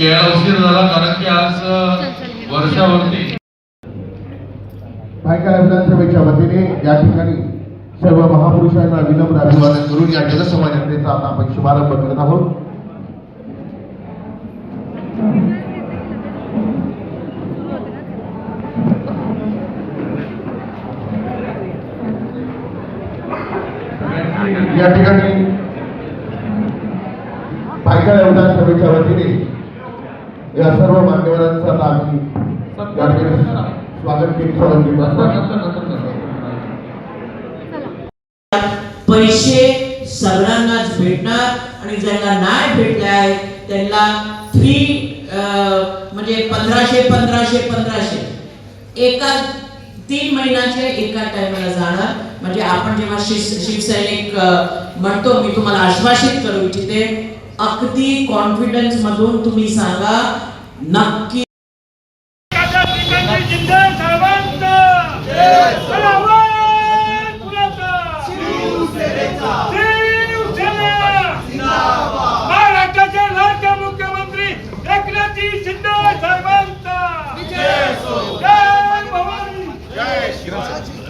यायला उशीर झाला कारण की आज वर्षावरती. भायखळा विधानसभेच्या वतीने या ठिकाणी सर्व महापुरुषांना विनम्र अभिवादन करून या जनसंवाद यात्रेचा आता आपण शुभारंभ करत आहोत. या ठिकाणी भायखळा विधानसभेच्या वतीने या सर्व मान्यवरांचा आता आम्ही या ठिकाणी स्वागत केलं. पैसे सगळ्यांनाच भेटणार आणि ज्यांना नाही भेटले आहे त्यांना फ्री म्हणजे पंधराशे पंधराशे पंधराशे. एका तीन महिन्याचे एका टायमाला जाणार. म्हणजे आपण जेव्हा शिव शिवसैनिक म्हणतो मी तुम्हाला आश्वासित करू इच्छिते अगदी कॉन्फिडन्स मधून तुम्ही सांगा नक्की. श्रीकांत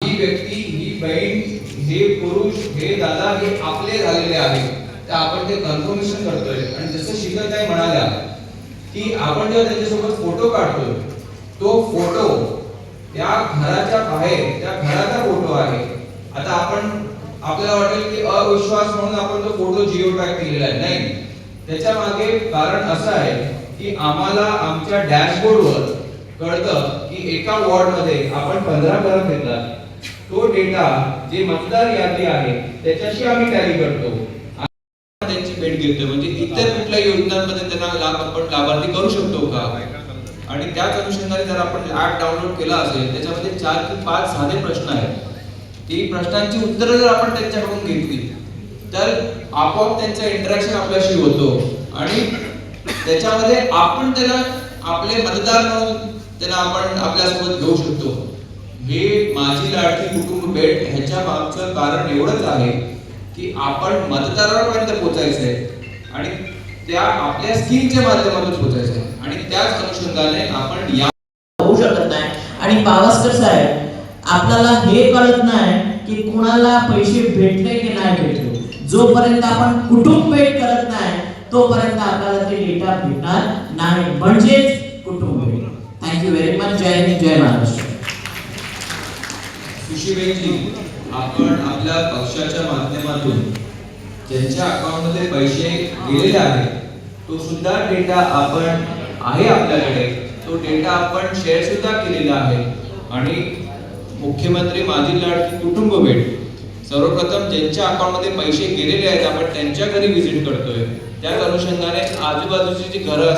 ही व्यक्ती ही बहीण हे पुरुष हे दादा हे आपले झालेले आहे. तर आपण ते कन्फर्मेशन करतोय. आणि जसं शिकताई म्हणाल्या की आपण जेव्हा त्यांच्यासोबत फोटो काढतोय तो फोटो त्या घराच्या बाहेर त्या घराचा फोटो आहे. आता आपण आपल्याला वाटेल की अविश्वास म्हणून आपण तो फोटो जिओ टॅग केलेला आहे. नाही. त्याच्यामागे कारण असं आहे की आम्हाला आमच्या डॅशबोर्डवर कळतं की एका वॉर्डमध्ये आपण पंधरा परत घेतात तो डेटा जे मतदार यादी आहे त्याच्याशी आम्ही टॅली करतो. त्यांची भेट घेतोय. म्हणजे इतर कुठल्या योजनांमध्ये त्यांना लाभ आपण लाभार्थी करू शकतो का? आणि त्याच अनुषंगाने जर आपण ऍप डाउनलोड केला असेल त्याच्यामध्ये चार ते पाच साधे प्रश्न आहेत. ती प्रश्नांची उत्तरं जर आपण त्यांच्याकडून घेतली तर आपोआप त्यांचं इंटरॅक्शन आपल्याशी होतो. आणि त्याच्यामध्ये आपण त्याला आपले मतदार म्हणून त्याला आपण आपल्यासोबत घेऊ शकतो. हे माझी लाडकी कुटुंब भेट ह्याच्या मागचं कारण एवढंच आहे की आपण मतदारांपर्यंत आहे आणि त्या आपल्या स्किनच्या माध्यमातून पोहोचायचंय. आणि त्याच अनुषंगाने आपण या होऊ शकत नाही. आणि पावसकर साहेब आपल्याला हे कळत नाही की कुणाला पैसे भेटले की नाही भेटले. जोपर्यंत आपण कुटुंब भेट करत नाही तोपर्यंत आपल्याला ते डेटा भेटणार नाही. म्हणजेच कुटुंब. थँक्यू व्हेरी मच जय हिंद जय महाराष्ट्र. आपण आपल्या पक्षाच्या माध्यमातून ज्यांच्या अकाउंटमध्ये पैसे गेलेले आहेत तो सुद्धा डेटा आपण आहे आपल्याकडे. तो डेटा आपण शेअर सुद्धा केलेला आहे. आणि मुख्यमंत्री माझी लाडकी कुटुंब भेट. सर्वप्रथम ज्यांच्या अकाउंटमध्ये पैसे गेलेले आहेत आपण त्यांच्या घरी व्हिजिट करतोय. त्याच अनुषंगाने आजूबाजूची जी घरं